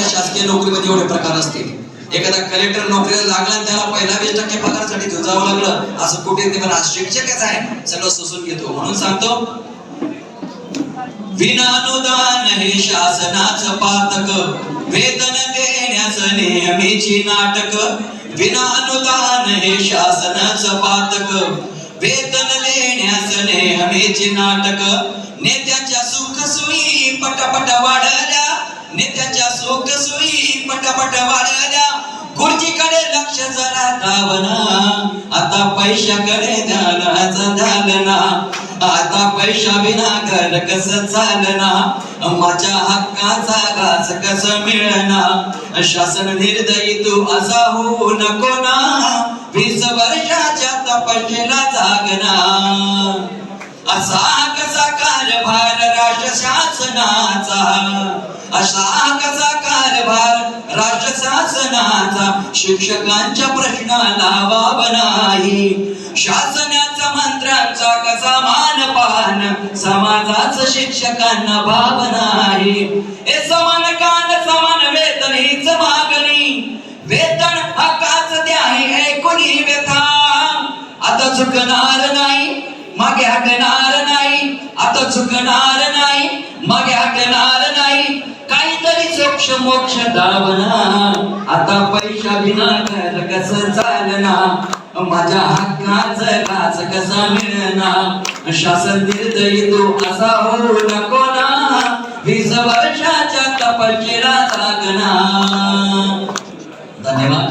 मोठ्या शासकीय नोकरीमध्ये एवढे प्रकार असतील. एखादा कलेक्टर नोकरीला लागला त्याला पहिला वीस टक्के पगारासाठी जावं लागलं असं कुठे नाही पण आज शिक्षकच आहे सगळं सोसून घेतो. म्हणून सांगतो विनानुदान हे शासनाच पातक वेतन देण्याच नेहमीची नाटक. विनानुदान हे शासनाच पातक वेतन देण्याच नेहमीची नाटक. नेत्याच्या सुख सुई पटपट नेत्याच्या सुख सोयी पटापट वाढल्या. खुर्चीकडे लक्ष जरा धावना आता पैशाकडे ध्यानाचं झालं आता पैशा विना घर कस चालना? माझ्या हक्काचा घास कस मिळना? शासन निर्दयी तू असा होऊ नको ना. वीस वर्षाच्या तपशीला जागना. असा कसा कारभार राष्ट्र शासनाचा असा कसा कारभार? राज्य शासनाचा शिक्षकांच्या प्रश्नाला वाव नाही. शासनाचा मंत्र्यांचा कसा मानपान समाजाच शिक्षकांना भाव नाही. हे समान कान समान वेतन हीच मागणी. वेतन हकाच द्या ही ऐकुनी व्यथा. आता चुकणार नाही मागे हटणार नाही. आता चुकणार नाही मागे हटणार नाही. काहीतरी सोक्ष मोक्ष दावना आता पैसा विना घर कस चालना? माझ्या हक्काच घास कसा मिळना? शासन निर्दयी तू असा होऊ नको ना. वीस वर्षाच्या तपशीला जागना. धन्यवाद.